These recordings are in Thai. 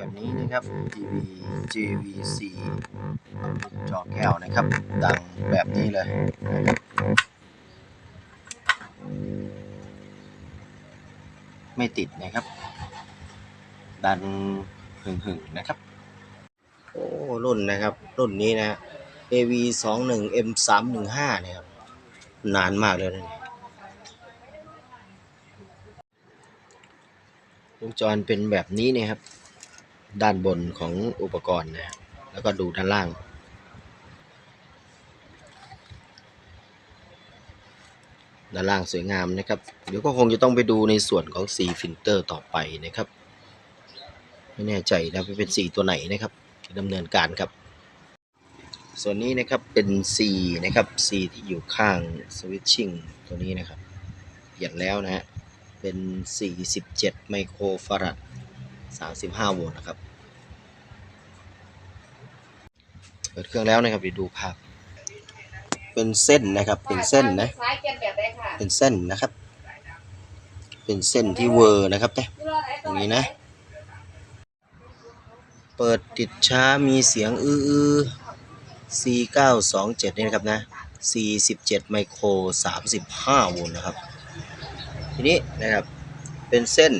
แบบนี้นะครับ TV JVC จอแก้วนะครับ ดังแบบนี้เลยนะครับไม่ติดนะครับ ดันหึ่งๆนะครับ โอ้รุ่นนะครับ รุ่นนี้นะ AV 2 1 M 3 1 5เนี่ยครับ นานมากเลยนะเนี่ยวงจรเป็นแบบนี้นี่ยครับ ด้านบนของอุปกรณ์นะฮะแล้วก็ดูด้านล่าง ด้านล่างสวยงามนะครับ เดี๋ยวก็คงจะต้องไปดูในส่วนของสีฟิลเตอร์ต่อไปนะครับ ไม่แน่ใจนะว่าเป็นสีตัวไหนนะครับดำเนินการครับ ส่วนนี้นะครับเป็น C นะครับ C ที่อยู่ข้างสวิตชิ่งตัวนี้นะครับเปลี่ยนแล้วนะฮะเป็น 47 ไมโครฟาราด35 โวลต์นะครับ เปิดเครื่องแล้วนะครับเดี๋ยวดูภาพ เป็นเส้นนะครับ เป็นเส้นนะซ้ายเกียนแบบไหนค่ะเป็นเส้นนะครับ เป็นเส้นที่เวอร์นะครับเนี่ยอย่างนี้นะ เปิดติดช้ามีเสียงอื้ออื้อ C927 นี่นะครับนะ 47 ไมโคร 35 โวลต์นะครับ ทีนี้นะครับ เป็นเส้น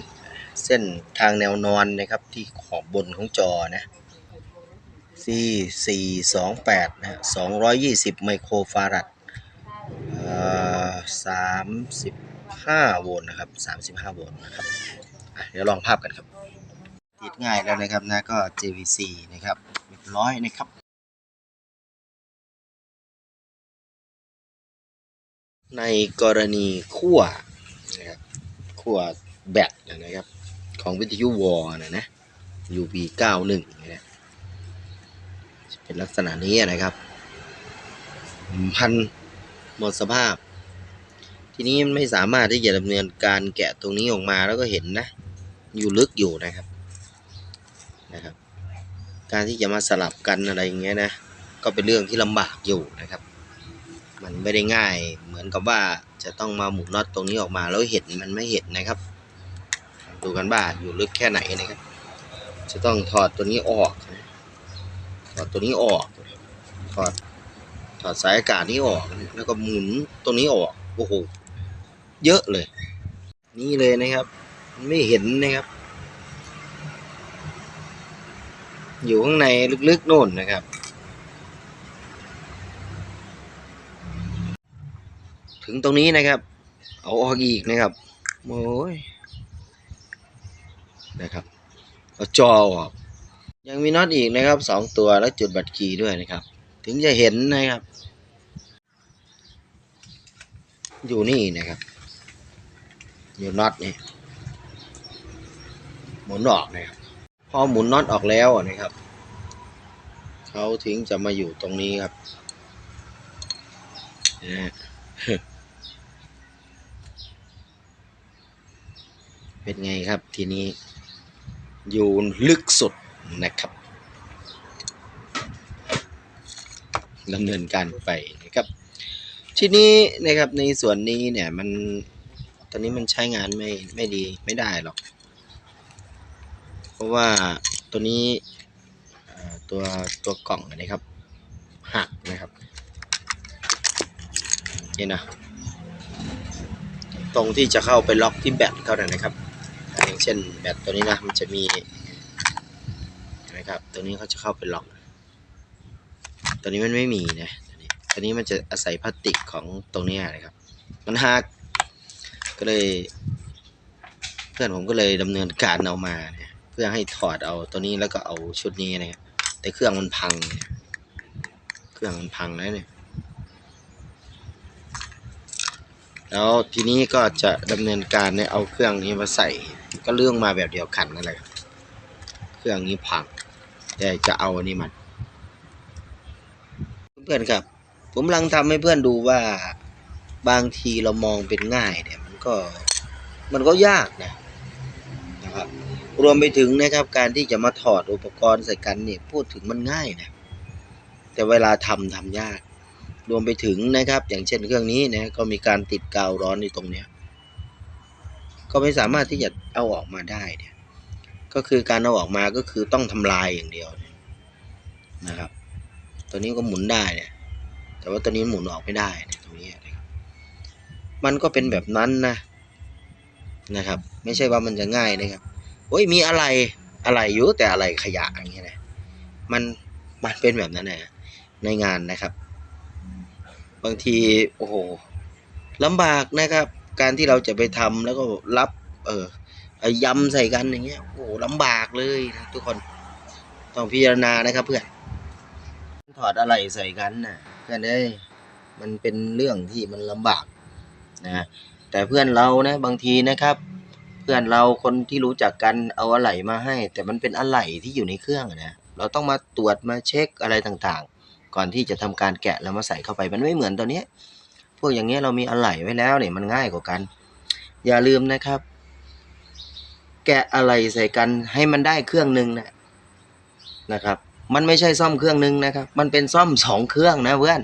เส้นทางแนวนอนนะครับที่ขอบบนของจอนะ C428 นะ220 ไมโครฟาราด35 โวลต์นะครับ 35 โวลต์นะครับเดี๋ยวลองภาพกันครับ ติดง่ายแล้วนะครับนะก็ JVC นะครับเรียบร้อยนะครับในกรณีขั้วนะครับขั้วแบตนะครับ ของวิทยุวอลนะนะ UV 91 นะ เป็นลักษณะนี้นะครับพันหมดสภาพ ทีนี้มันไม่สามารถที่จะดำเนินการแกะตรงนี้ออกมาแล้วก็เห็นนะ อยู่ลึกอยู่นะครับนะครับ การที่จะมาสลับกันอะไรอย่างเงี้ยนะก็เป็นเรื่องที่ลำบากอยู่นะครับ มันไม่ได้ง่ายเหมือนกับว่าจะต้องมาหมุนน็อตตรงนี้ออกมาแล้วเห็นมันไม่เห็นนะครับ ดูกันว่าอยู่ลึกแค่ไหนนะครับ จะต้องถอดตัวนี้ออกนะ ถอดตัวนี้ออกถอดถอดสายอากาศนี้ออก แล้วก็หมุนตัวนี้ออกโอ้โหเยอะเลย นี่เลยนะครับ ไม่เห็นนะครับ อยู่ข้างในลึกๆโน่นนะครับ ถึงตรงนี้นะครับ เอาออกอีกนะครับโอ้ยนะครับเอาจอออก ยังมีน็อตอีกนะครับสองตัวแล้วจุดบัตรคีย์ด้วยนะครับ ถึงจะเห็นนะครับ อยู่นี่นะครับ อยู่น็อตนี่หมุนออกนะครับพอหมุนน็อตออกแล้วนะครับเขาถึงจะมาอยู่ตรงนี้ครับนะเป็นไงครับทีนี้ อยู่ลึกสุด นะครับดำเนินการไปนะครับ ทีนี้นะครับในส่วนนี้เนี่ยมันตอนนี้มันใช้งานไม่ไม่ดีไม่ได้หรอก เพราะว่าตัวนี้ตัวตัวกล่องนะครับหักนะครับนี่นะตรงที่จะเข้าไปล็อกที่แบตเขานะนะครับ อย่างเช่นแบตตัวนี้นะมันจะมี นะครับ ตัวนี้เขาจะเข้าไปล็อก ตัวนี้มันไม่มีนะตัวนี้ตัวนี้มันจะอาศัยพลาสติกของตรงนี้นะครับ มันหักก็เลย เพื่อนผมก็เลยดำเนินการเอามาเนี่ยเพื่อให้ถอดเอาตัวนี้แล้วก็เอาชุดนี้นะครับแต่เครื่องมันพังเนี่ยเครื่องมันพังแล้วเนี่ยแล้วทีนี้ก็จะดำเนินการเนี่ยเอาเครื่องนี้มาใส่ ก็เรื่องมาแบบเดียวกันนั่นแหละเครื่องนี้พัง แต่จะเอาอันนี้มัน เพื่อนครับ ผมกำลังทำให้เพื่อนดูว่าบางทีเรามองเป็นง่ายเนี่ย มันก็มันก็ยากนะนะครับ รวมไปถึงนะครับ การที่จะมาถอดอุปกรณ์ใส่กันเนี่ยพูดถึงมันง่ายนะ แต่เวลาทำทำยาก รวมไปถึงนะครับ อย่างเช่นเครื่องนี้นะก็มีการติดกาวร้อนในตรงเนี้ยก็ไม่สามารถที่จะเอาออกมาได้เนี่ย ก็คือการเอาออกมาก็คือต้องทำลายอย่างเดียวนะครับ ตัวนี้ก็หมุนได้เนี่ย แต่ว่าตัวนี้หมุนออกไม่ได้เนี่ยตรงนี้นะครับ มันก็เป็นแบบนั้นนะนะครับ ไม่ใช่ว่ามันจะง่ายนะครับโอ้ยมีอะไรอะไรอยู่แต่อะไรขยะอย่างเงี้ยนะมันมันเป็นแบบนั้นนะในงานนะครับ บางทีโอ้โหลำบากนะครับ การที่เราจะไปทำแล้วก็รับ เออ ยำใส่กันอย่างเงี้ยโอ้โหลำบากเลยนะทุกคนต้องพิจารณานะครับเพื่อนถอดอะไรใส่กันนะเพื่อนเอ้ยมันเป็นเรื่องที่มันลำบากนะแต่เพื่อนเรานะบางทีนะครับ เพื่อนเราคนที่รู้จักกันเอาอะไหล่มาให้ แต่มันเป็นอะไหล่ที่อยู่ในเครื่องนะเราต้องมาตรวจมาเช็คอะไรต่างๆ ก่อนที่จะทำการแกะแล้วมาใส่เข้าไปมันไม่เหมือนตัวนี้พวกอย่างเงี้ยเรามีอะไหล่ไว้แล้วเนี่ยมันง่ายกว่ากัน อย่าลืมนะครับ แกะอะไรใส่กันให้มันได้เครื่องหนึ่งนะนะครับ มันไม่ใช่ซ่อมเครื่องหนึ่งนะครับ มันเป็นซ่อมสองเครื่องนะเพื่อน